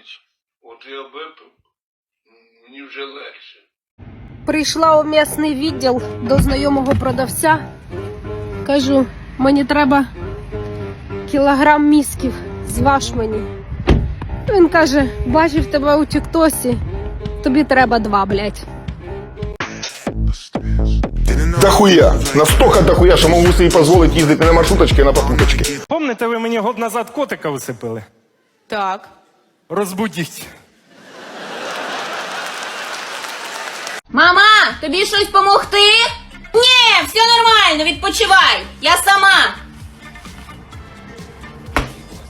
Іванович, от я випив, мені вже легше. Прийшла у м'ясний відділ до знайомого продавця. Кажу, мені треба кілограм місків, зваж мені. Він каже, бачив тебе у Тіктосі, тобі треба два, блядь. Дохуя. Настолько дохуя, що можу собі дозволити їздити не на маршруточки, а на попуточки. Помните, ви мені год назад котика висипили? Так. Розбудіть. Мама, тобі щось помогти? Ні, все нормально, відпочивай. Я сама.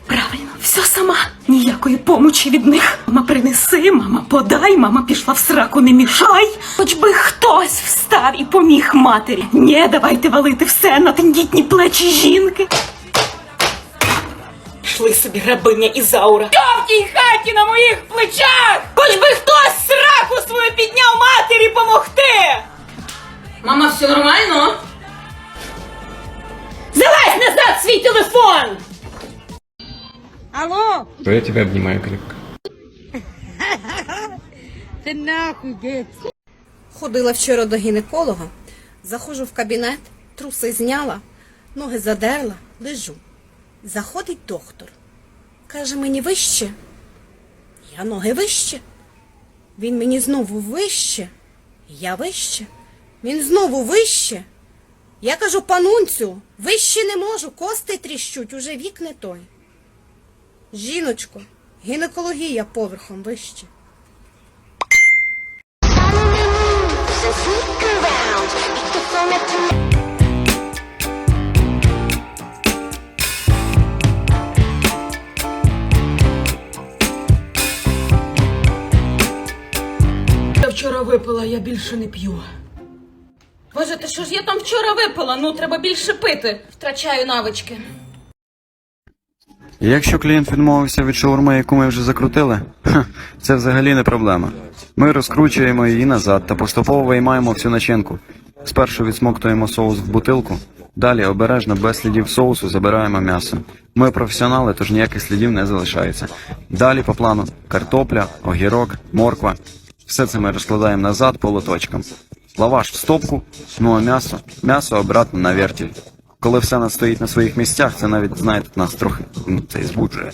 Правильно, все сама. Ніякої помочі від них. Мама принеси, мама подай, мама пішла в сраку, не мішай. Хоч би хтось встав і поміг матері. Ні, давайте валити все на тендітні плечі жінки. Йшли собі грабиня Ізаура. Що в тій хаті на моїх плечах? Хоч би хтось сраку свою підняв матері помогти. Мама, все нормально? Залазь назад в свій телефон! Алло, То я тебя обнимаю крепко. ты нахуй, дед. Ходила вчора до гінеколога, заходжу в кабінет, труси зняла, ноги задерла, лежу. Заходить доктор. Каже мені вище. Я ноги вище. Він мені знову вище. Я вище. Він знову вище. Я кажу, панунцю, вище не можу, кости тріщуть, уже вік не той. Жіночко, гінекологія поверхом вище. Випила, я більше не п'ю. Боже, ти що ж я там вчора випила? Ну, треба більше пити. Втрачаю навички. Якщо клієнт відмовився від шаурми, яку ми вже закрутили, ха, це взагалі не проблема. Ми розкручуємо її назад та поступово виймаємо всю начинку. Спершу відсмоктуємо соус в бутилку, далі обережно без слідів соусу забираємо м'ясо. Ми професіонали, тож ніяких слідів не залишається. Далі по плану картопля, огірок, морква. Все це ми розкладаємо назад по лоточкам. Лаваш в стопку, ну а м'ясо, м'ясо обратно на вертіль. Коли все настоїть на своїх місцях, це навіть, знаєте, нас трохи ну, це і збуджує.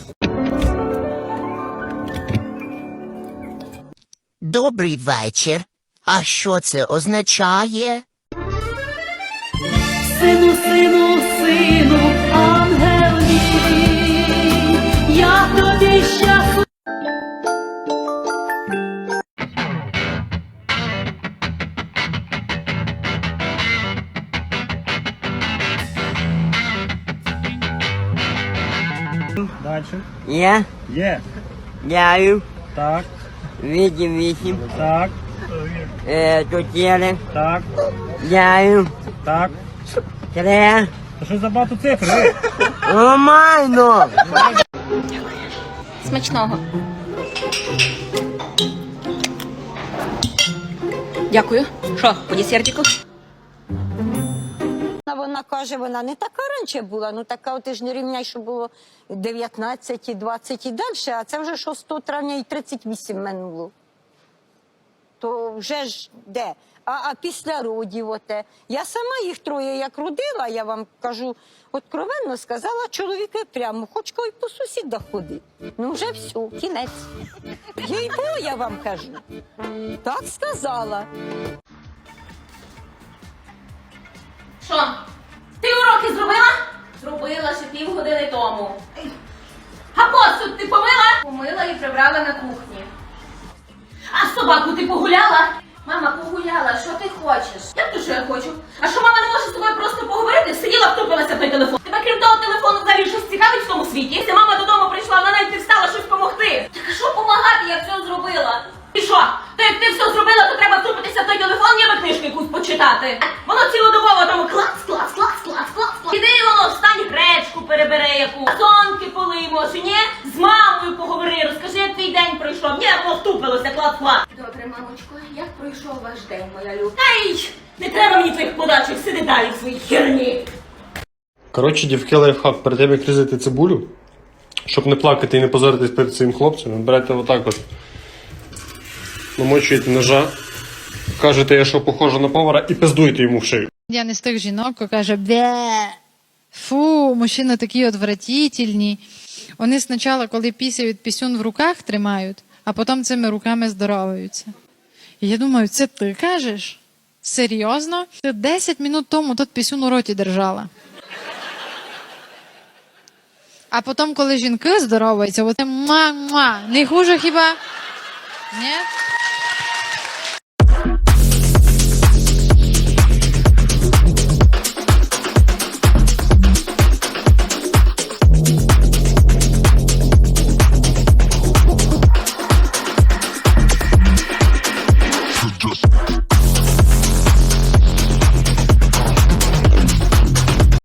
Добрий вечір. А що це означає? Сину, сину, сину, Дальше. Я? Є. Дяю. Так, Вісім, вісім. так, Е, чотири. так, Дяю. так. Три. Та що за багато цифр? Нормально. Смачного. Дякую. Що, по десертику? Каже, вона не така раніше була, ну така от ти ж не рівняй, що було 19, і 20 і далі, а це вже 6 травня і 38 минуло. То вже ж де? А, а після родів оте. Я сама їх троє як родила, я вам кажу, откровенно сказала чоловіки прямо, хоч кой по сусідах ходи. Ну вже все, кінець. Їй-бо, я вам кажу. Так сказала. Що? Ти уроки зробила? Зробила ще півгодини тому. А посуд ти помила? Помила і прибрала на кухні. А собаку ти погуляла? Мама, погуляла, що ти хочеш? Як то що я хочу? А що мама не може з тобою просто поговорити? Сиділа, втупилася в той телефон. Тебе крім того телефону взагалі щось цікавить в тому світі? Якщо мама додому прийшла, вона навіть не встала щось допомогти. Так а що помагати, я все зробила? І що? То як ти все зробила, то треба втупитися в той телефон, ніби книжку якусь почитати. Воно цілодобово там клац, перебере яку. Сонки поли, може, ні? З мамою поговори, розкажи, як твій день пройшов. Ні, воно втупилося, клац, клац. Добре, мамочко, як пройшов ваш день, моя люба? Ай, не треба мені твоїх подачок, сиди далі в своїй херні. Коротше, дівки лайфхак, перед тим як різати цибулю, щоб не плакати і не позоритись перед цим хлопцем, берете отак от, намочуєте ножа, кажете, я що похожа на повара, і пиздуєте йому в шию. Я не з тих жінок, яка каже, бе, фу, мужчини такі отвратительні. Вони спочатку, коли пісяють пісюн в руках тримають, а потім цими руками здороваються. І я думаю, це ти кажеш? Серйозно? Ти 10 минут тому тут пісюн у роті держала. А потім, коли жінки здороваються, оце муа-муа, не хуже хіба? Ні?